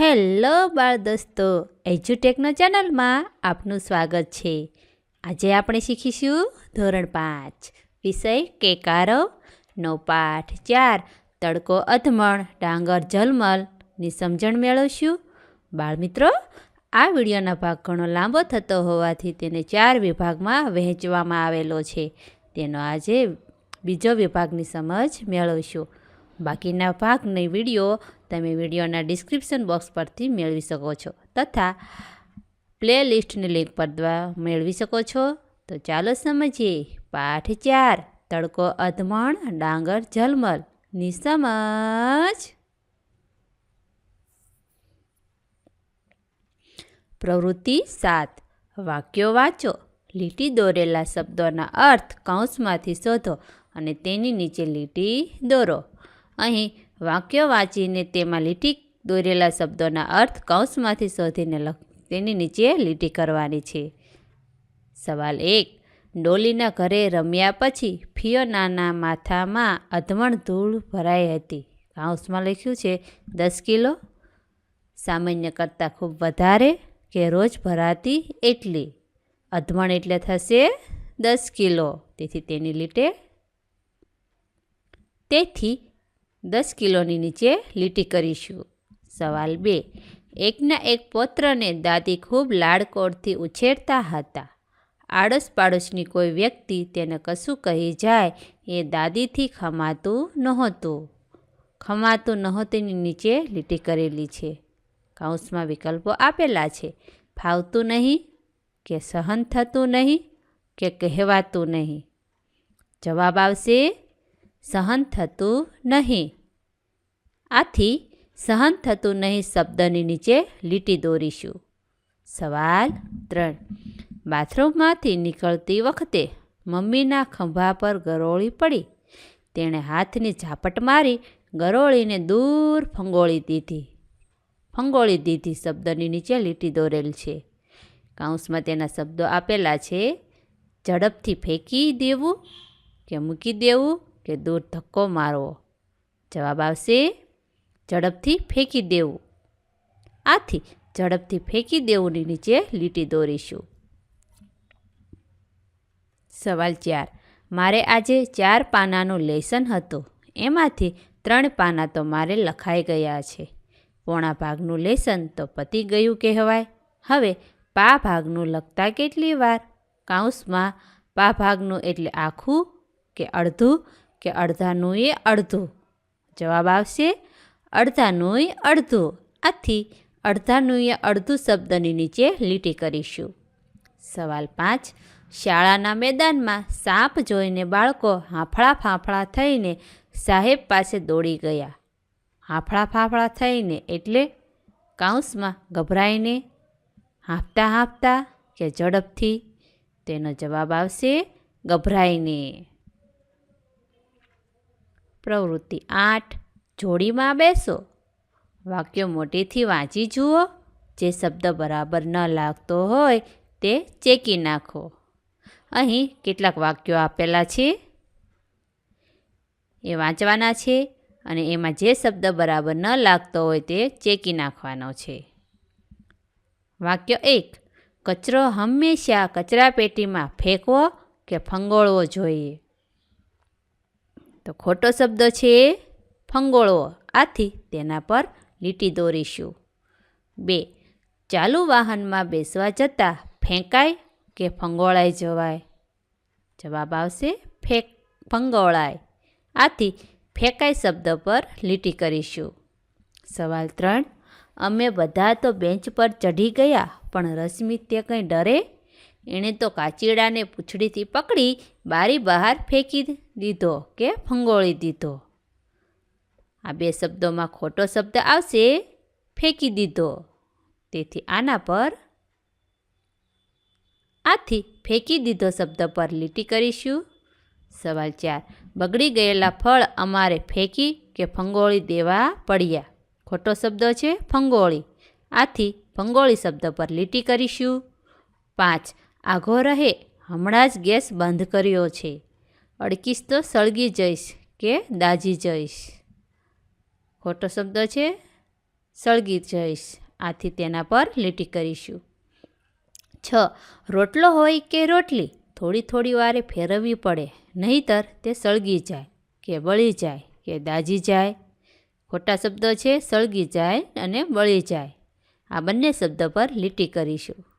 Hello બાળ દોસ્તો એજ્યુટેકનો ચેનલમાં આપનું સ્વાગત છે. આજે આપણે શીખીશું ધોરણ પાંચ, વિષય કેકારો, નો પાઠ ચાર, તડકો અધમણ ડાંગર જલમલની સમજણ મેળવશું. બાળમિત્રો, આ વિડીયોના ભાગ ઘણો લાંબો થતો હોવાથી તેને ચાર વિભાગમાં વહેંચવામાં આવેલો છે. તેનો આજે બીજો વિભાગની સમજ મેળવશું. બાકીના ભાગની વીડિયો તમે વિડીયોના ડિસ્ક્રિપ્શન બોક્સ પરથી મેળવી શકો છો તથા પ્લે લિસ્ટની લિંક પર દ્વારા મેળવી શકો છો. તો ચાલો સમજીએ. પાઠ ચાર. તડકો, અધમણ, ડાંગર, ઝલમલ. ની સમજ પ્રવૃત્તિ સાત. વાક્યો વાંચો. લીટી દોરેલા શબ્દોના અર્થ કૌંસમાંથી શોધો અને તેની નીચે લીટી દોરો. અહીં વાક્યો વાંચીને તેમાં લીટી દોરેલા શબ્દોના અર્થ કૌંસમાંથી શોધીને લખ, તેની નીચે લીટી કરવાની છે. સવાલ એક, ડોલીના ઘરે રમ્યા પછી ફિયોનાના માથામાં અધમણ ધૂળ ભરાઈ હતી. કાઉસમાં લખ્યું છે, દસ કિલો? સામાન્ય કરતાં ખૂબ વધારે કે રોજ ભરાતી એટલી? અધમણ એટલે થશે દસ કિલો. તેથી તેની લીટે તેથી દસ કિલોની નીચે લીટી કરીશું. સવાલ બે. એકના એક પૌત્રને દાદી ખૂબ લાડકોડથી ઉછેરતા હતા. આડોશ પાડોશની કોઈ વ્યક્તિ તેને કશું કહી જાય એ દાદીથી ખમાતું નહોતું. ખમાતું નહોતીની નીચે લીટી કરેલી છે. કાઉન્સમાં વિકલ્પો આપેલા છે. ફાવતું નહીં કે સહન થતું નહીં કે કહેવાતું નહીં? જવાબ આવશે સહન થતું નહીં. આથી સહન થતું નહીં શબ્દની નીચે લીટી દોરીશું. સવાલ ત્રણ. બાથરૂમમાંથી નીકળતી વખતે મમ્મીના ખંભા પર ગરોળી પડી. તેણે હાથની ઝાપટ મારી ગરોળીને દૂર ફંગોળી દીધી. ફંગોળી દીધી શબ્દની નીચે લીટી દોરેલ છે. કાઉન્સમાં તેના શબ્દો આપેલા છે, ઝડપથી ફેંકી દેવું કે મૂકી દેવું? કે દૂર ધક્કો મારવો. જવાબ આવશે, ઝડપથી ફેંકી દેવું. આથી ઝડપથી ફેંકી દેવુંની નીચે લીટી દોરીશું. સવાલ ચાર. મારે આજે ચાર પાનાનું લેસન હતું. એમાંથી ત્રણ પાના તો મારે લખાઈ ગયા છે. પોણા ભાગનું લેસન તો પતી ગયું કહેવાય. હવે પા ભાગનું લખતા કેટલી વાર? કાઉસમાં પા ભાગનું એટલે આખું કે અડધું? કે અડધાનું એ અડધું. જવાબ આવશે અડધાનું અડધું. આથી અડધાનું એ અડધું શબ્દની નીચે લીટી કરીશું. સવાલ પાંચ, શાળાના મેદાનમાં સાપ જોઈને બાળકો હાંફળા ફાંફળા થઈને સાહેબ પાસે દોડી ગયા. હાંફળા ફાંફળા થઈને એટલે કાઉન્સમાં ગભરાઈને હાંફતા હાંફતા કે ઝડપથી? તેનો જવાબ આવશે, ગભરાઈને. પ્રવૃત્તિ આઠ. જોડીમાં બેસો. વાક્યો મોટેથી વાંચી જુઓ. જે શબ્દ બરાબર ન લાગતો હોય તે ચેકી નાખો. અહીં કેટલાક વાક્યો આપેલા છે. એ વાંચવાના છે અને એમાં જે શબ્દ બરાબર ન લાગતો હોય તે ચેકી નાખવાનો છે. વાક્ય એક. કચરો હંમેશા કચરાપેટીમાં ફેંકવો કે ફંગોળવો જોઈએ? તો ખોટો શબ્દ છે. ફંગોળવો આથી તેના પર લીટી દોરીશું. બે. ચાલુ વાહનમાં બેસવા જતાં ફેંકાય કે ફંગોળાઈ જવાય? જવાબ આવશે ફેંક, ફંગોળાય. આથી ફેંકાય શબ્દ પર લીટી કરીશું. સવાલ ત્રણ. અમે બધા તો બેન્ચ પર ચઢી ગયા, પણ રશ્મિ તે કંઈ ડરે? એણે તો કાચીડાને પૂંછડીથી પકડી બારી બહાર ફેંકી દીધો કે ફંગોળી દીધો. આ બે શબ્દોમાં ખોટો શબ્દ આવશે, ફેંકી દીધો. તેથી આના પર આથી ફેંકી દીધો શબ્દ પર લીટી કરીશું. સવાલ ચાર. બગડી ગયેલા ફળ અમારે ફેંકી કે ફંગોળી દેવા પડ્યા? ખોટો શબ્દ છે ફંગોળી આથી ફંગોળી શબ્દ પર લીટી કરીશું. પાંચ. આઘો રહે, હમણાં જ ગેસ બંધ કર્યો છે. અડકીશ તો સળગી જઈશ કે દાજી જઈશ. ખોટો શબ્દ છે, સળગી જઈશ. આથી તેના પર લીટી કરીશું. છ, રોટલો હોય કે રોટલી, થોડી થોડી વારે ફેરવવી પડે, નહીતર તે સળગી જાય, કે બળી જાય, કે દાજી જાય. ખોટા શબ્દો છે, સળગી જાય અને બળી જાય. આ બંને શબ્દ પર લીટી કરીશું.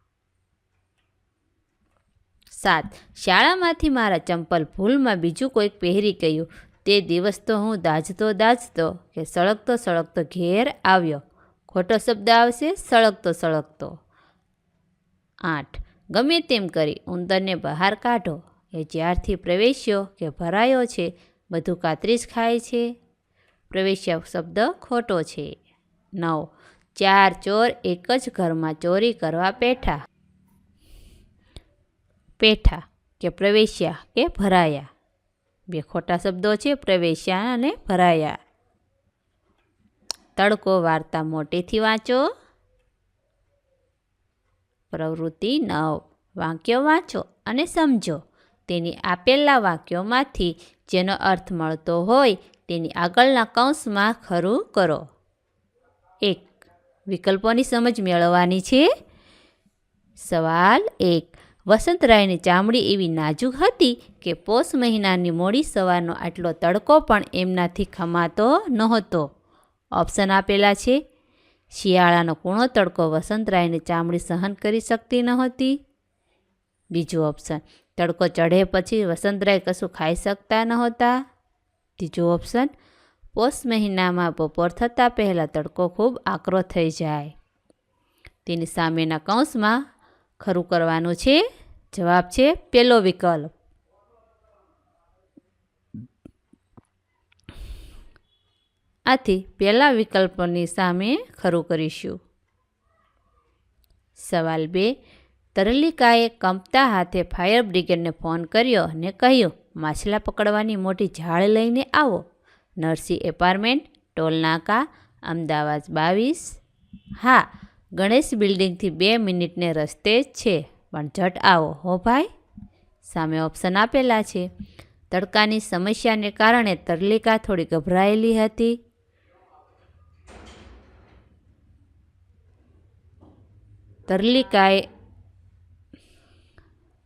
સાત. શાળામાંથી મારા ચંપલ ભૂલમાં બીજું કોઈક પહેરી ગયું. તે દિવસ તો હું દાજતો દાજતો કે સળગતો સળગતો ઘેર આવ્યો. ખોટો શબ્દ આવશે, સળગતો સળગતો. આઠ. ગમે તેમ કરી ઉંદરને બહાર કાઢો. એ જ્યારથી પ્રવેશ્યો કે ભરાયો છે, બધું કાતરી ખાય છે. પ્રવેશ્યા શબ્દ ખોટો છે. નવ. ચાર ચોર એક જ ઘરમાં ચોરી કરવા પેઠા પેઠા કે પ્રવેશ્યા કે ભરાયા. બે ખોટા શબ્દો છે, પ્રવેશ્યા અને ભરાયા. તડકો વાર્તા મોટેથી વાંચો. પ્રવૃત્તિ નવ. વાક્યો વાંચો અને સમજો. તેની આપેલા વાક્યોમાંથી જેનો અર્થ મળતો હોય તેની આગળના કૌંસમાં ખરું કરો. એક. વિકલ્પોની સમજ મેળવવાની છે. સવાલ એક. વસંતરાયની ચામડી એવી નાજુક હતી કે પોષ મહિનાની મોડી સવારનો આટલો તડકો પણ એમનાથી ખમાતો નહોતો. ઓપ્શન આપેલા છે. શિયાળાનો કૂણો તડકો વસંતરાયની ચામડી સહન કરી શકતી નહોતી. બીજું ઓપ્શન, તડકો ચઢે પછી વસંતરાય કશું ખાઈ શકતા નહોતા. ત્રીજું ઓપ્શન, પોષ મહિનામાં બપોર થતાં પહેલાં તડકો ખૂબ આકરો થઈ જાય. તેની સામેના કૌંસમાં ખરું કરવાનું છે? જવાબ છે પહેલો વિકલ્પ. આથી પહેલા વિકલ્પની સામે ખરું કરીશું. સવાલ બે. તરલિકાએ કંપતા હાથે ફાયર બ્રિગેડને ફોન કર્યો અને કહ્યું, માછલા પકડવાની મોટી ઝાડ લઈને આવો. નરસિંહ એપાર્ટમેન્ટ, ટોલનાકા, અમદાવાદ બાવીસ. હા ગણેશ બિલ્ડિંગથી બે મિનિટને રસ્તે જ છે. પણ ઝટ આવો, હો ભાઈ? સામે ઓપ્શન આપેલા છે. તડકાની સમસ્યાને કારણે તરલિકા થોડી ગભરાયેલી હતી. તરલિકાએ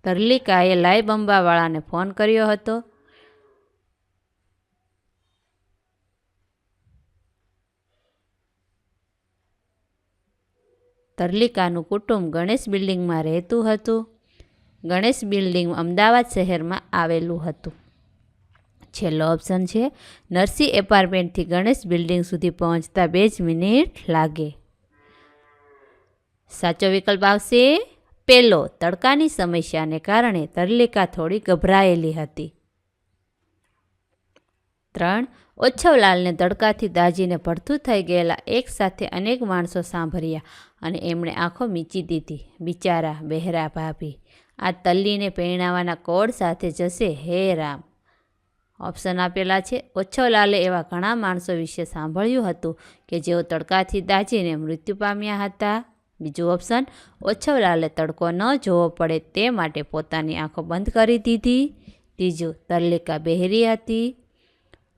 તરલિકાએ લાઈ બંબાવાળાને ફોન કર્યો હતો. તરલિકાનું કુટુંબ ગણેશ બિલ્ડિંગમાં રહેતું હતું. ગણેશ બિલ્ડિંગ અમદાવાદ શહેરમાં આવેલું હતું. છેલ્લો ઓપ્શન છે નરસિંહ એપાર્ટમેન્ટથી ગણેશ બિલ્ડિંગ સુધી પહોંચતા બે જ મિનિટ લાગે. સાચો વિકલ્પ આવશે પહેલો તડકાની સમસ્યાને કારણે તરલિકા થોડી ગભરાયેલી હતી. ત્રણ ઓછવલાલને તડકાથી દાજીને ભડથું થઈ ગયેલા એક સાથે અનેક માણસો સાંભળ્યા. અને એમણે આંખો મીચી દીધી. બિચારા બહેરા ભાભી, આ તલ્લીને પહેણાવાના કોડ સાથે જશે હે રામ. ઓપ્શન આપેલા છે ઓછવલાલે એવા ઘણા માણસો વિશે સાંભળ્યું હતું કે જેઓ તડકાથી દાજીને મૃત્યુ પામ્યા હતા. બીજું ઓપ્શન ઓછવલાલે તડકો ન જોવો પડે તે માટે પોતાની આંખો બંધ કરી દીધી. ત્રીજું, તલ્લિકા બહેરી હતી.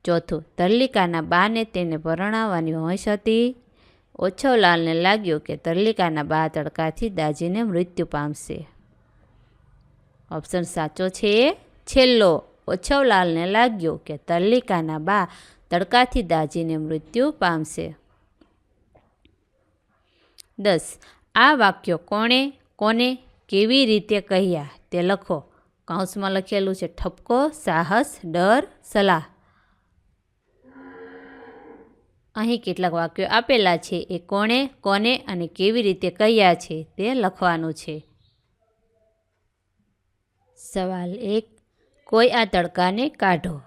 ચોથું, તલ્લિકાના બાને તેને પરણાવવાની હોશ હતી. ઓછવલાલને લાગ્યું કે તરલિકાના બા તડકાથી દાજીને મૃત્યુ પામશે. ઓપ્શન સાચો છે. છેલ્લો ઓછવલાલને લાગ્યું કે તરલિકાના બા તડકાથી દાજીને મૃત્યુ પામશે. દસ, આ વાક્યો કોણે, કોને કેવી રીતે કહ્યા તે લખો. કૌંસમાં લખેલું છે, ઠપકો, સાહસ, ડર, સલાહ. અહીં કેટલાક વાક્યો આપેલા છે. એ કોણે, કોને અને કેવી રીતે કહ્યા છે તે લખવાનું છે. સવાલ એક, કોઈ આ તડકાને કાઢો?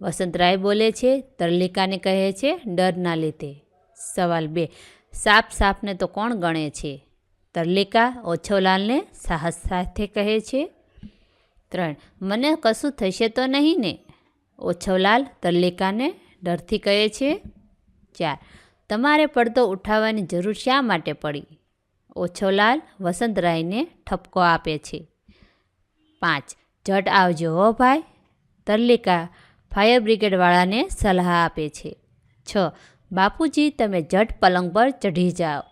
વસંતરાય બોલે છે, તરલિકાને કહે છે, ડરના લીધે. સવાલ બે, સાપ સાપને તો કોણ ગણે છે? તરલિકા ઓછોલાલને સાહસ સાથે કહે છે. ત્રણ, મને કશું થશે તો નહીં ને? ઓછવલાલ તરલિકાને ડરથી કહે છે ચાર તમારે પડદો ઉઠાવવાની જરૂર શા માટે પડી? ઓછોલાલ વસંતરાયને ઠપકો આપે છે. પાંચ, જટ આવજો હો ભાઈ. તરલિકા ફાયર બ્રિગેડવાળાને સલાહ આપે છે. છ, બાપુજી, તમે જટ પલંગ પર ચઢી જાઓ.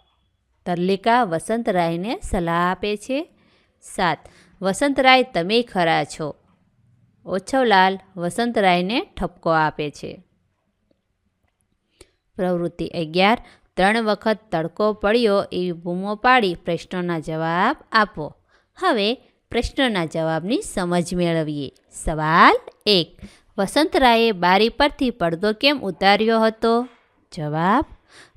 તરલિકા વસંતરાયને સલાહ આપે છે. સાત, વસંતરાય, તમે ખરા છો. ઓછવલાલ વસંતરાયને ઠપકો આપે છે. પ્રવૃત્તિ અગિયાર, ત્રણ વખત તડકો પડ્યો એવી બૂમો પાડી પ્રશ્નોના જવાબ આપો. હવે પ્રશ્નના જવાબની સમજ મેળવીએ. સવાલ એક, વસંતરાયે બારી પરથી પડદો કેમ ઉતાર્યો હતો? જવાબ,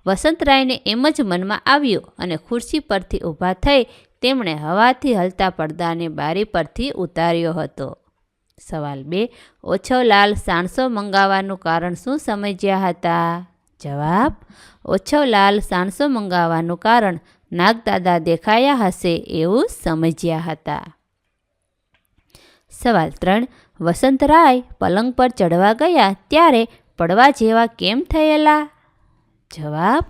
વસંતરાયને એમ જ મનમાં આવ્યું અને ખુરશી પરથી ઊભા થઈ તેમણે હવાથી હલતા પડદાને બારી પરથી ઉતાર્યો હતો. સવાલ બે, ઓછો લાલ સાણસો મંગાવવાનું કારણ શું સમજ્યા હતા? જવાબ ઓછવલાલ સાણસો મંગાવવાનું કારણ નાગદાદા દેખાયા હશે એવું સમજ્યા હતા. સવાલ ત્રણ વસંતરાય પલંગ પર ચડવા ગયા ત્યારે પડવા જેવા કેમ થયેલા? જવાબ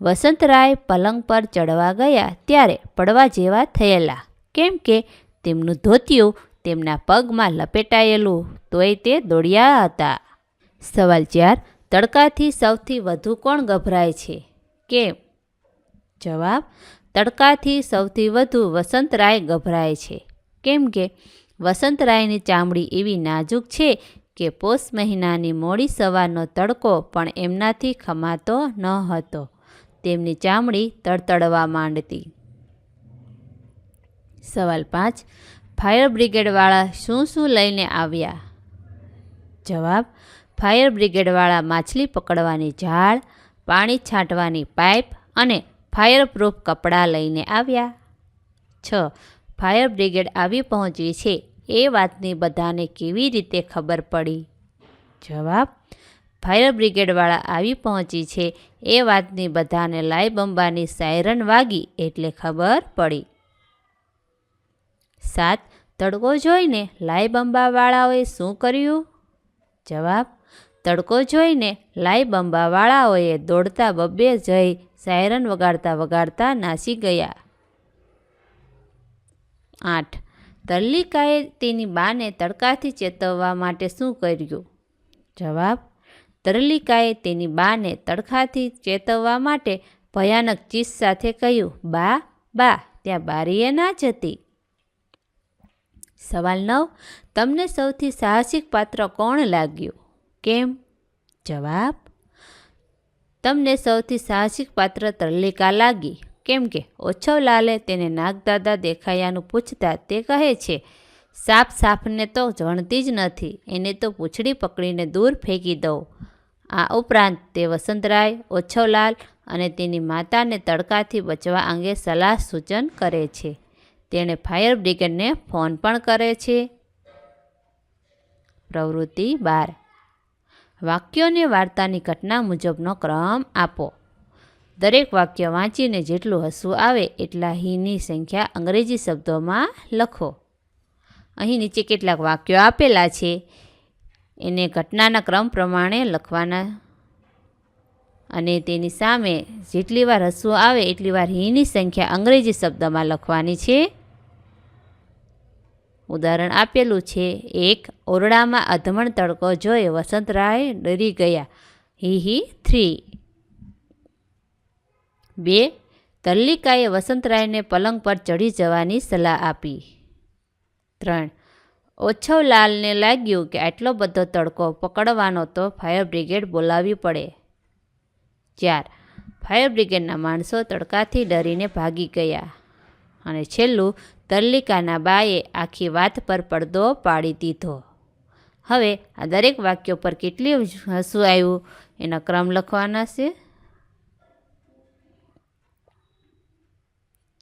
વસંતરાય પલંગ પર ચડવા ગયા ત્યારે પડવા જેવા થયેલા. કેમ કે તેમનું ધોતિયું તેમના પગમાં લપેટાયેલું, તોય તે દોડ્યા હતા. સવાલ ચાર તડકાથી સૌથી વધુ કોણ ગભરાય છે? કેમ? જવાબ, તડકાથી સૌથી વધુ વસંતરાય ગભરાય છે. કેમ કે વસંતરાયની ચામડી એવી નાજુક છે કે પોષ મહિનાની મોડી સવારનો તડકો પણ એમનાથી ખમાતો ન હતો. તેમની ચામડી તડતડવા માંડતી. સવાલ પાંચ, ફાયર બ્રિગેડવાળા શું શું લઈને આવ્યા? જવાબ ફાયર બ્રિગેડવાળા માછલી પકડવાની ઝાડ પાણી છાંટવાની પાઇપ અને ફાયર પ્રૂફ કપડાં લઈને આવ્યા. છ. ફાયર બ્રિગેડ આવી પહોંચી છે. એ વાતની બધાને કેવી રીતે ખબર પડી? જવાબ. ફાયર બ્રિગેડવાળા આવી પહોંચી છે. એ વાતની બધાને લાઈ બંબાની સાયરન વાગી એટલે ખબર પડી. સાત. તડકો જોઈને લાઈ બંબાવાળાઓએ શું કર્યું? જવાબ. તડકો જોઈને લાઈ બંબાવાળાઓએ દોડતા બબ્બે જઈ સાયરન વગાડતા વગાડતા નાસી ગયા. આઠ. તલ્લિકાએ તેની બાને તડકાથી ચેતવવા માટે શું કર્યું? જવાબ તરલિકાએ તેની બાને તડકાથી ચેતવવા માટે ભયાનક ચીસ સાથે કહ્યું, બા બા, ત્યાં બારીએ ના જતી. સવાલ નવ. તમને સૌથી સાહસિક પાત્ર કોણ લાગ્યું? કેમ? જવાબ? તમને સૌથી સાહસિક પાત્ર તરલિકા લાગી. કેમ કે ઓછવલાલે તેને નાગદાદા દેખાયાનું પૂછતા તે કહે છે, સાપ સાપને તો જણતી જ નથી, એને તો પૂંછડી પકડીને દૂર ફેંકી દઉં. આ ઉપરાંત તે વસંતરાય, ઓછવલાલ અને તેની માતાને તડકાથી બચવા અંગે સલાહ સૂચન કરે છે. તેણે ફાયર બ્રિગેડને ફોન પણ કરે છે. પ્રવૃત્તિ બાર. વાક્યોને વાર્તાની ઘટના મુજબનો ક્રમ આપો. દરેક વાક્ય વાંચીને જેટલું હસવું આવે એટલા હીની સંખ્યા અંગ્રેજી શબ્દોમાં લખો. અહીં નીચે કેટલાક વાક્યો આપેલા છે. એને ઘટનાના ક્રમ પ્રમાણે લખવાના અને તેની સામે જેટલી વાર હસવું આવે એટલી વાર હીની સંખ્યા અંગ્રેજી શબ્દમાં લખવાની છે. ઉદાહરણ આપેલું છે. એક, ઓરડામાં અધમણ તડકો જોઈ વસંતરાય ડરી ગયા. હી હી, થ્રી. બે, તલ્લિકાએ વસંતરાયને પલંગ પર ચડી જવાની સલાહ આપી. ત્રણ ઓછવલાલને લાગ્યું કે આટલો બધો તડકો પકડવાનો તો ફાયર બ્રિગેડ બોલાવવી પડે. ચાર, ફાયર બ્રિગેડના માણસો તડકાથી ડરીને ભાગી ગયા. અને છેલ્લું તલ્લિકાના બાએ આખી વાત પર પડદો પાડી દીધો. હવે આ દરેક વાક્યો પર કેટલી હસવું આવ્યું? એનો ક્રમ લખવાના છે.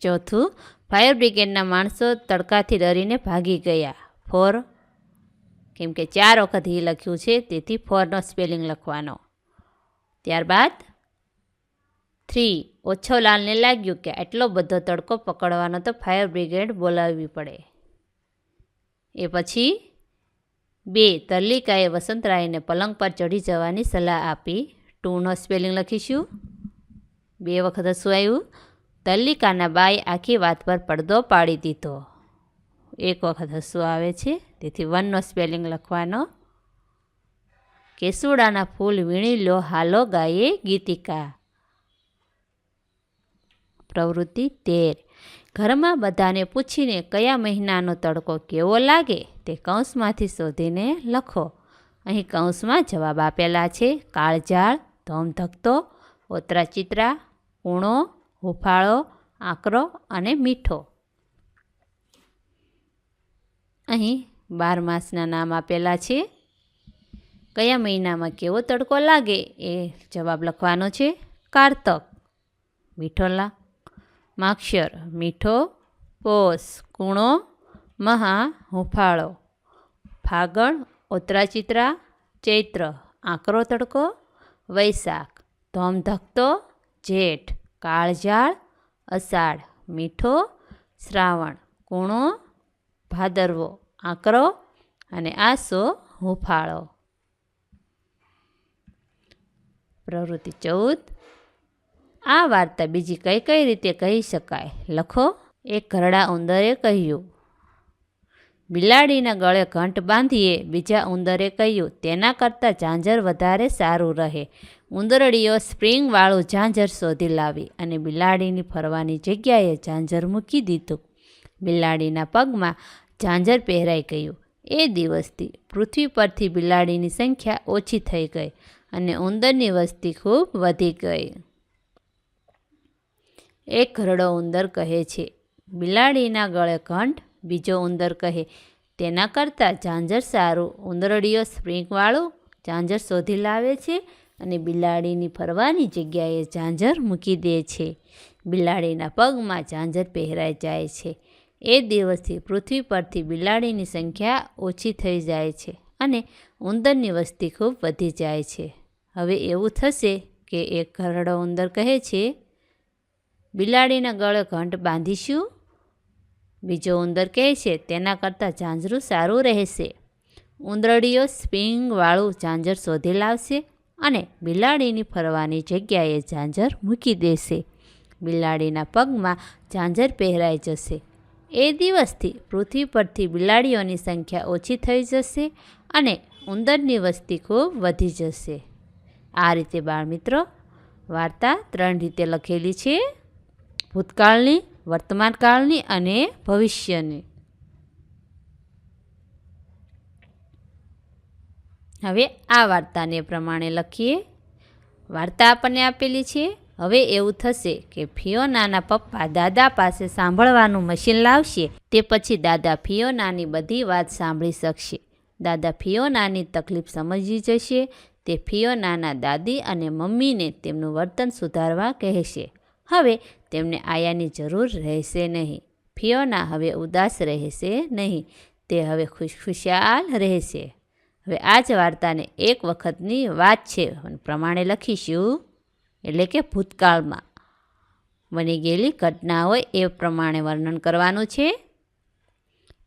ચોથું, ફાયર બ્રિગેડના માણસો તડકાથી ડરીને ભાગી ગયા. ફોર, કેમ કે ચાર વખત હી લખ્યું છે, તેથી ફોરનો સ્પેલિંગ લખવાનો. ત્યારબાદ થ્રી ઓછોલાલને લાગ્યું કે આટલો બધો તડકો પકડવાનો તો ફાયર બ્રિગેડ બોલાવવી પડે. એ પછી બે, તલ્લિકાએ વસંતરાયને પલંગ પર ચઢી જવાની સલાહ આપી. ટુનો સ્પેલિંગ લખીશું. બે વખત શું આવ્યું. તલ્લિકાના બાઈ આખી વાત પર પડદો પાડી દીધો. એક વખત હસવું આવે છે, તેથી વનનો સ્પેલિંગ લખવાનો. કેસુડાના ફૂલ વીણી લો, હાલો ગાયે ગીતિકા. પ્રવૃત્તિ તેર. ઘરમાં બધાને પૂછીને કયા મહિનાનો તડકો કેવો લાગે તે કૌંસમાંથી શોધીને લખો. અહીં કૌંસમાં જવાબ આપેલા છે કાળઝાળ ધોમધકતો, ઓતરાચિત્રા ઉણો હુફાળો, આકરો અને મીઠો. અહીં બાર માસના નામ આપેલા છે. કયા મહિનામાં કેવો તડકો લાગે એ જવાબ લખવાનો છે કારતક. મીઠો લા માક્ષર, મીઠો, પોષ, કુણો, મહા, હુંફાળો. ફાગણ, ઉત્તરાચિત્રા, ચૈત્ર, આકરો તડકો, વૈશાખ, ધોમધકતો, જેઠ કાળઝાળ અષાઢ, મીઠો, શ્રાવણ, કુણો, ભાદરવો, આકરો અને આસો, હુંફાળો. પ્રવૃત્તિ ચૌદ. આ વાર્તા બીજી કઈ કઈ રીતે કહી શકાય? લખો. એક ઘરડા ઉંદરે કહ્યું, બિલાડીના ગળે ઘંટ બાંધીએ. બીજા ઉંદરે કહ્યું, તેના કરતાં ઝાંઝર વધારે સારું રહે. ઉંદરડીઓ સ્પ્રિંગવાળું ઝાંઝર શોધી લાવી અને બિલાડીની ફરવાની જગ્યાએ ઝાંઝર મૂકી દીધું. બિલાડીના પગમાં ઝાંઝર પહેરાઈ ગયું. એ દિવસથી પૃથ્વી પરથી બિલાડીની સંખ્યા ઓછી થઈ ગઈ અને ઉંદરની વસ્તી ખૂબ વધી ગઈ. એક ઘરડો ઉંદર કહે છે. બિલાડીના ગળે ઘંટ, બીજો ઉંદર કહે, તેના કરતાં ઝાંઝર સારું. ઉંદરડીઓ સ્પ્રિંગવાળું ઝાંઝર શોધી લાવે છે અને બિલાડીની ફરવાની જગ્યાએ ઝાંઝર મૂકી દે છે. બિલાડીના પગમાં ઝાંઝર પહેરાઈ જાય છે. એ દિવસથી પૃથ્વી પરથી બિલાડીની સંખ્યા ઓછી થઈ જાય છે અને ઉંદરની વસ્તી ખૂબ વધી જાય છે. હવે એવું થશે કે એક ઘરડો ઉંદર કહે છે બિલાડીના ગળે ઘંટ બાંધીશું? બીજો ઉંદર કહે છે, તેના કરતાં ઝાંઝરું સારું રહેશે. ઉંદરડીઓ સ્પ્રિંગવાળું ઝાંઝર શોધી લાવશે અને બિલાડીની ફરવાની જગ્યાએ ઝાંઝર મૂકી દેશે. બિલાડીના પગમાં ઝાંઝર પહેરાઈ જશે. એ દિવસથી પૃથ્વી પરથી બિલાડીઓની સંખ્યા ઓછી થઈ જશે અને ઉંદરની વસ્તી ખૂબ વધી જશે. આ રીતે બાળમિત્રો, વાર્તા ત્રણ રીતે લખેલી છે. ભૂતકાળની, વર્તમાનકાળની અને ભવિષ્યની. હવે આ વાર્તાને પ્રમાણે લખીએ. વાર્તા આપણને આપેલી છે, હવે એવું થશે કે ફિયોનાના પપ્પા દાદા પાસે સાંભળવાનું મશીન લાવશે, તે પછી દાદા ફિયોનાની બધી વાત સાંભળી શકશે. દાદા ફિયોનાની તકલીફ સમજી જશે, તે ફિયોનાના દાદી અને મમ્મીને તેમનું વર્તન સુધારવા કહેશે. હવે તેમને આયાની જરૂર રહેશે નહીં. ફિયોના હવે ઉદાસ રહેશે નહીં. તે હવે ખુશખુશાલ રહેશે. હવે આ જ વાર્તાને એક વખતની વાત છે. પ્રમાણે લખીશું. એટલે કે ભૂતકાળમાં. બની ગયેલી ઘટના હોય એ પ્રમાણે વર્ણન કરવાનું છે.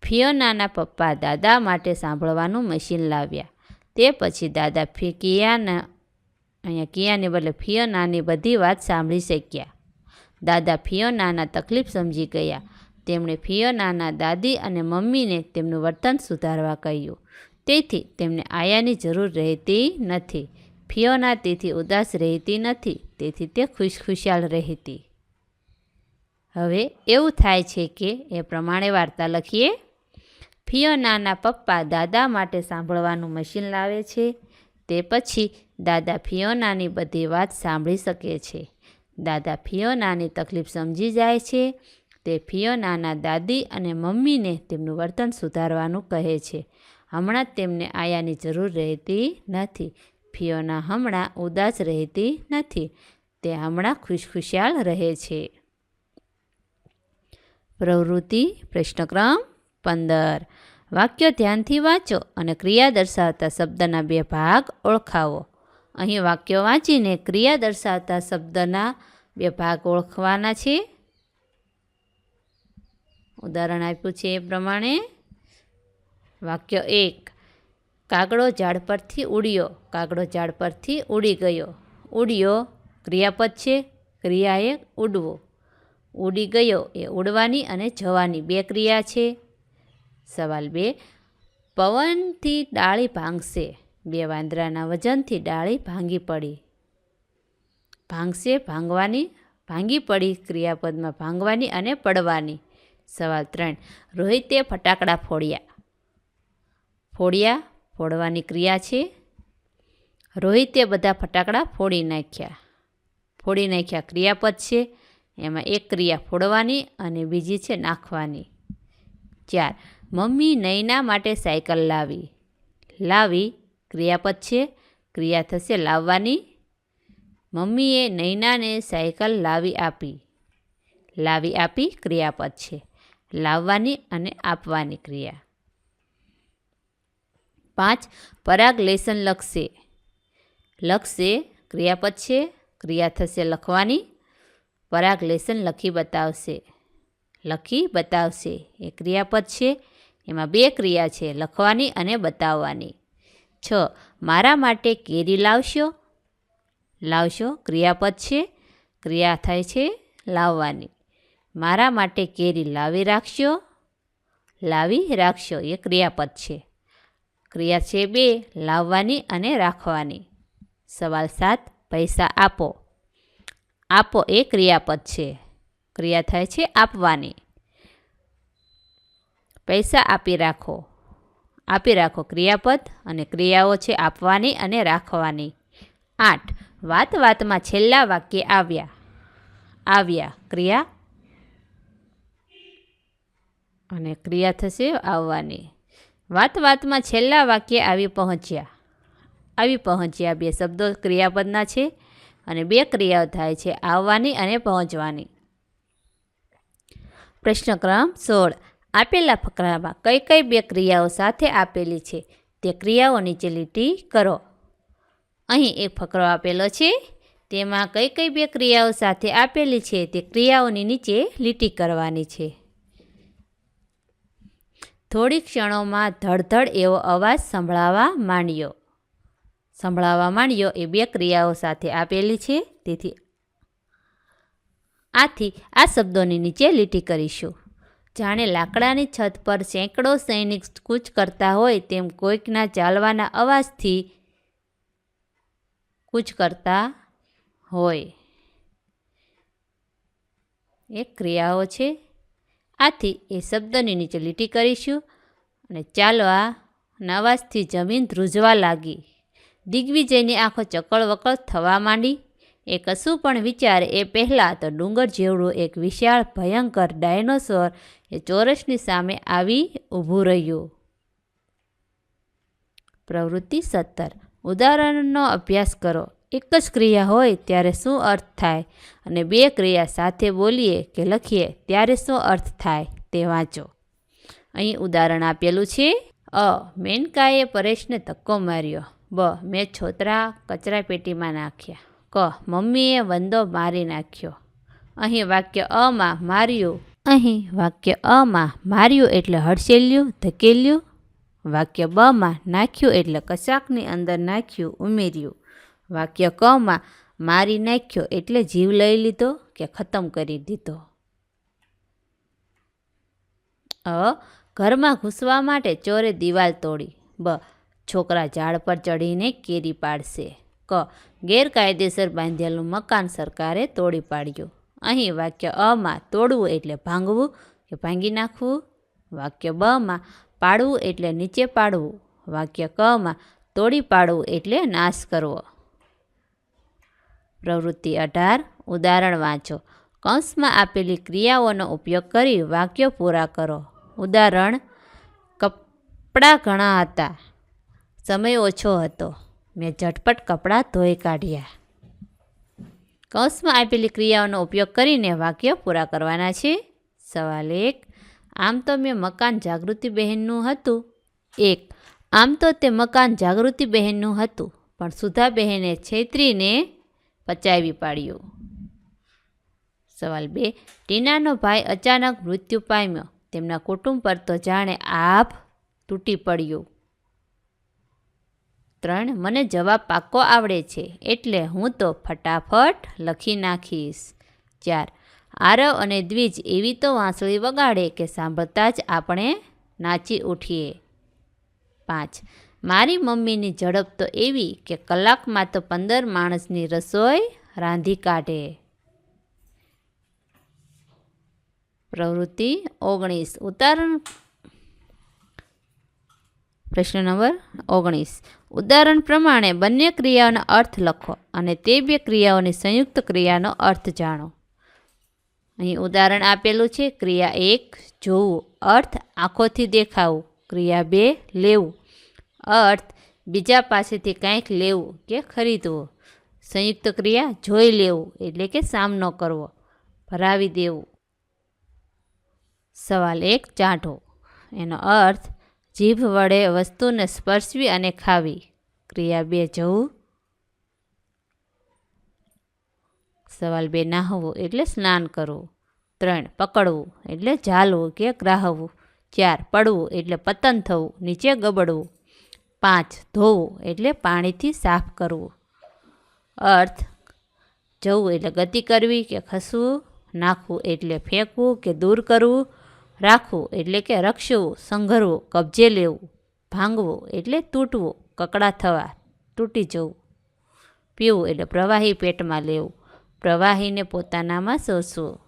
ફિયોનાના પપ્પા દાદા માટે સાંભળવાનું મશીન લાવ્યા. તે પછી દાદા ફી કિયાના અહીંયા કિયાને બદલે ફિયોનાની બધી વાત સાંભળી શક્યા. દાદા ફિયોનાના તકલીફ સમજી ગયા. તેમણે ફિયોનાના દાદી અને મમ્મીને તેમનું વર્તન સુધારવા કહ્યું. તેથી તેમને આયાની જરૂર રહેતી નથી. ફિયોના તેથી ઉદાસ રહેતી નથી, તેથી તે ખુશખુશાલ રહેતી. હવે એવું થાય છે કે એ પ્રમાણે વાર્તા લખીએ. ફિયોનાના પપ્પા દાદા માટે સાંભળવાનું મશીન લાવે છે. તે પછી દાદા ફિયોનાની બધી વાત સાંભળી શકે છે. દાદા ફિયોનાની તકલીફ સમજી જાય છે. તે ફિયોનાના દાદી અને મમ્મીને તેમનું વર્તન સુધારવાનું કહે છે. હમણાં તેમને આયાની જરૂર રહેતી નથી. ફિયોના હમણાં ઉદાસ રહેતી નથી. તે હમણાં ખુશખુશાલ રહે છે. પ્રવૃત્તિ પ્રશ્નક્રમ પંદર. વાક્ય ધ્યાનથી વાંચો અને ક્રિયા દર્શાવતા શબ્દના બે ભાગ ઓળખાવો. અહીં વાક્યો વાંચીને ક્રિયા દર્શાવતા શબ્દના બે ભાગ ઓળખવાના છે. ઉદાહરણ આપ્યું છે એ પ્રમાણે. વાક્ય એક, કાગડો ઝાડ પરથી ઉડ્યો, કાગડો ઝાડ પરથી ઉડી ગયો. ઉડ્યો ક્રિયાપદ છે ક્રિયા એ ઉડવો. ઉડી ગયો એ ઉડવાની અને જવાની બે ક્રિયા છે. સવાલ બે, પવનથી ડાળી ભાંગશે બે વાંદરાના વજનથી ડાળી ભાંગી પડી. ભાંગશે ભાંગવાની? ભાંગી પડી ક્રિયાપદમાં ભાંગવાની અને પડવાની સવાલ ત્રણ. રોહિતે ફટાકડા ફોડ્યા. ફોડ્યા? ફોડવાની ક્રિયા છે રોહિતે બધા ફટાકડા ફોડી નાખ્યા. ફોડી નાખ્યા ક્રિયાપદ છે, એમાં એક ક્રિયા ફોડવાની અને બીજી છે નાખવાની. ચાર. મમ્મી નૈના માટે સાયકલ લાવી. લાવી ક્રિયાપદ છે. ક્રિયા થશે લાવવાની. મમ્મીએ નૈનાને સાયકલ લાવી આપી. લાવી આપી ક્રિયાપદ છે. લાવવાની અને આપવાની ક્રિયા. પાંચ પરાગ લેસન લખશે. લખશે ક્રિયાપદ છે. ક્રિયા થશે લખવાની. પરાગ લેસન લખી બતાવશે. લખી બતાવશે. એ ક્રિયાપદ છે. એમાં બે ક્રિયા છે. લખવાની અને બતાવવાની. છ. મારા માટે કેરી લાવશો? લાવશો? ક્રિયાપદ છે. ક્રિયા થાય છે લાવવાની. મારા માટે કેરી લાવી રાખશો? લાવી રાખશો, એ ક્રિયાપદ છે. ક્રિયા છે બે, લાવવાની અને રાખવાની. સવાલ સાત, પૈસા આપો. આપો એ ક્રિયાપદ છે. ક્રિયા થાય છે આપવાની. પૈસા આપી રાખો. આપી રાખો ક્રિયાપદ અને ક્રિયાઓ છે આપવાની અને રાખવાની. આઠ. વાત વાતમાં છેલ્લા વાક્ય આવ્યા. આવ્યા. ક્રિયા? અને ક્રિયા થશે આવવાની. વાત વાતમાં છેલ્લા વાક્ય આવી પહોંચ્યા. આવી પહોંચ્યા બે શબ્દો ક્રિયાપદના છે અને બે ક્રિયાઓ થાય છે, આવવાની અને પહોંચવાની. પ્રશ્ન ક્રમ સોળ. આપેલા ફકરામાં કઈ કઈ બે ક્રિયાઓ સાથે આપેલી છે તે ક્રિયાઓ નીચે લીટી કરો. અહીં એક ફકરો આપેલો છે, તેમાં કઈ કઈ બે ક્રિયાઓ સાથે આપેલી છે તે ક્રિયાઓની નીચે લીટી કરવાની છે. થોડી ક્ષણોમાં ધડધડ એવો અવાજ સંભળાવા માંડ્યો. સંભળાવા માંડ્યો એ બે ક્રિયાઓ સાથે આપેલી છે, તેથી આથી આ શબ્દોની નીચે લીટી કરીશું. જાણે લાકડાની છત પર સેંકડો સૈનિક કૂચ કરતા હોય તેમ કોઈકના ચાલવાના અવાજથી કૂચ કરતા હોય. એ ક્રિયાઓ છે. આથી એ શબ્દની નીચે લીટી કરીશું અને ચાલવા અવાજથી જમીન ધ્રુજવા લાગી. દિગ્વિજયની આંખો ચકળ વકળ થવા માંડી. એ કશું પણ વિચારે એ પહેલાં તો ડુંગર જેવડું એક વિશાળ, ભયંકર ડાયનોસોર એ ચોરસની સામે આવી ઊભું રહ્યું. પ્રવૃત્તિ સત્તર. ઉદાહરણનો અભ્યાસ કરો. એક જ ક્રિયા હોય ત્યારે શું અર્થ થાય? અને બે ક્રિયા સાથે બોલીએ કે લખીએ ત્યારે શું અર્થ થાય તે વાંચો. અહીં ઉદાહરણ આપેલું છે. અ. મેનકાએ પરેશને ધક્કો માર્યો. બ. મેં છોતરા કચરા પેટીમાં નાખ્યા. ક મમ્મીએ વંદો મારી નાખ્યો. અહીં વાક્ય અમાં માર્યું. અહીં વાક્ય અમાં માર્યું એટલે હડસેલ્યું, ધકેલ્યું. વાક્ય બમાં નાખ્યું એટલે કશાકની અંદર નાખ્યું, ઉમેર્યું. વાક્ય કમાં મારી નાખ્યો એટલે જીવ લઈ લીધો કે ખતમ કરી દીધો. અ ઘરમાં ઘૂસવા માટે ચોરે દિવાલ તોડી. બ છોકરા ઝાડ પર ચડીને કેરી પાડશે. ક ગેરકાયદેસર બાંધેલું મકાન સરકારે તોડી પાડ્યું. અહીં વાક્ય અમાં તોડવું એટલે ભાંગવું કે ભાંગી નાખવું? વાક્ય બમાં પાડવું એટલે નીચે પાડવું. વાક્ય કમાં તોડી પાડવું એટલે નાશ કરવો. પ્રવૃત્તિ અઢાર, ઉદાહરણ વાંચો. કંસમાં આપેલી ક્રિયાઓનો ઉપયોગ કરી વાક્યો પૂરા કરો. ઉદાહરણ, કપડાં ઘણા હતા. સમય ઓછો હતો. મેં ઝટપટ કપડાં ધોઈ કાઢ્યા. કૌંસમાં આપેલી ક્રિયાઓનો ઉપયોગ કરીને વાક્ય પૂરા કરવાના છે. સવાલ એક, આમ તો મેં મકાન જાગૃતિ બહેનનું હતું. એક, આમ તો તે મકાન જાગૃતિ બહેનનું હતું, પણ સુધા બહેને છેતરીને પચાવી પાડ્યું. સવાલ બે, ટીનાનો ભાઈ અચાનક મૃત્યુ પામ્યો. તેમના કુટુંબ પર તો જાણે આભ તૂટી પડ્યું. ત્રણ મને જવાબ પાકો આવડે છે. એટલે હું તો ફટાફટ લખી નાખીશ. ચાર. આરવ અને દ્વિજ એવી તો વાંસળી વગાડે કે સાંભળતા જ આપણે નાચી ઉઠીએ. પાંચ. મારી મમ્મીની ઝડપ તો એવી કે કલાકમાં તો પંદર માણસની રસોઈ રાંધી કાઢે. પ્રવૃત્તિ ઓગણીસ. ઉતારણ પ્રશ્ન નંબર ઓગણીસ. ઉદાહરણ પ્રમાણે, બંને ક્રિયાઓનો અર્થ લખો અને તે બે ક્રિયાઓની સંયુક્ત ક્રિયાનો અર્થ જાણો. અહીં ઉદાહરણ આપેલું છે, ક્રિયા એક, જોવું. અર્થ, આંખોથી દેખાવું. ક્રિયા બે, લેવું. અર્થ, બીજા પાસેથી કંઈક લેવું કે ખરીદવું. સંયુક્ત ક્રિયા, જોઈ લેવું એટલે કે સામનો કરવો. ભરાવી દેવું. સવાલ એક ચાંઠો એનો અર્થ જીભ વડે વસ્તુને સ્પર્શવી અને ખાવી. ક્રિયા બે જવું. સવાલ બે નાહવું એટલે સ્નાન કરવું. ત્રણ, પકડવું એટલે ઝાલવું કે ગ્રાહવું ચાર, પડવું એટલે પતન થવું, નીચે ગબડવું. પાંચ, ધોવું એટલે પાણીથી સાફ કરવું. અર્થ, જવું એટલે ગતિ કરવી કે ખસવું, નાખવું એટલે ફેંકવું કે દૂર કરવું. રાખવું એટલે કે રક્ષવું, સંઘરવું, કબજે લેવું, ભાંગવું એટલે તૂટવું, કકડા થવા, તૂટી જવું. પીવું એટલે પ્રવાહી પેટમાં લેવું, પ્રવાહીને પોતાનામાં શોષવું.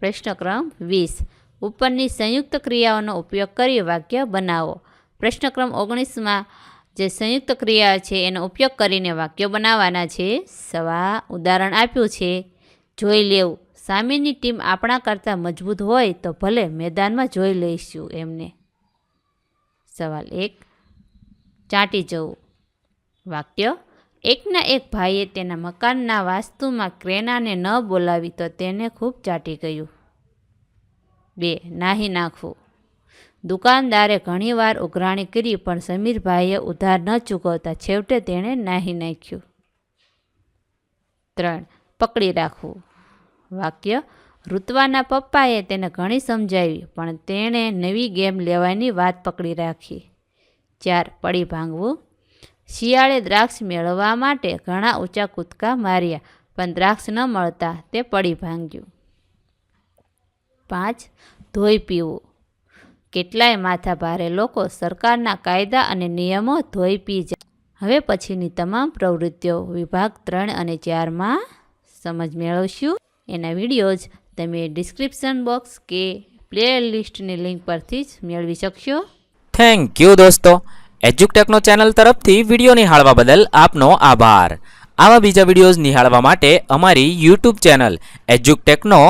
પ્રશ્નક્રમ વીસ, ઉપરની સંયુક્ત ક્રિયાઓનો ઉપયોગ કરી વાક્ય બનાવો. પ્રશ્નક્રમ ઓગણીસમાં, જે સંયુક્ત ક્રિયા છે એનો ઉપયોગ કરીને વાક્યો બનાવવાના છે. સવા ઉદાહરણ આપ્યું છે. જોઈ લેવું. સામેની ટીમ આપણા કરતાં મજબૂત હોય તો ભલે મેદાનમાં જોઈ લઈશું એમને. સવાલ એક. ચાટી જવું. વાક્ય. એકના એક ભાઈએ તેના મકાનના વાસ્તુમાં ક્રેનાને ન બોલાવી તો તેને ખૂબ ચાટી ગયું. બે. નાહી નાખવું. દુકાનદારે ઘણીવાર ઉઘરાણી કરી પણ સમીરભાઈએ ઉધાર ન ચૂકવતા છેવટે તેણે નાહી નાખ્યું. ત્રણ. પકડી રાખવું. વાક્ય, ઋત્વાના પપ્પાએ તેને ઘણી સમજાવી, પણ તેણે નવી ગેમ લેવાની વાત પકડી રાખી. ચાર, પડી ભાંગવું. શિયાળે દ્રાક્ષ મેળવવા માટે ઘણા ઊંચા કૂદકા માર્યા, પણ દ્રાક્ષ ન મળતા તે પડી ભાંગ્યું. પાંચ, ધોઈ પીવું. કેટલાય માથા ભારે લોકો સરકારના કાયદા અને નિયમો ધોઈ પી જાય. હવે પછીની તમામ પ્રવૃત્તિઓ વિભાગ ત્રણ અને ચારમાં સમજ મેળવશું. એના વિડીયોઝ તમે ડિસ્ક્રિપ્શન બોક્સ કે પ્લે લિસ્ટની લિંક પરથી જ મેળવી શકશો. થેન્ક યુ દોસ્તો. એજ્યુકટેકનો ચેનલ તરફથી વીડિયો નિહાળવા બદલ આપનો આભાર. આવા બીજા વિડીયોઝ નિહાળવા માટે અમારી યુટ્યુબ ચેનલ એજ્યુકટેકનો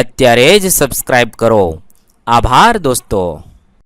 અત્યારે જ સબસ્ક્રાઈબ કરો. આભાર દોસ્તો.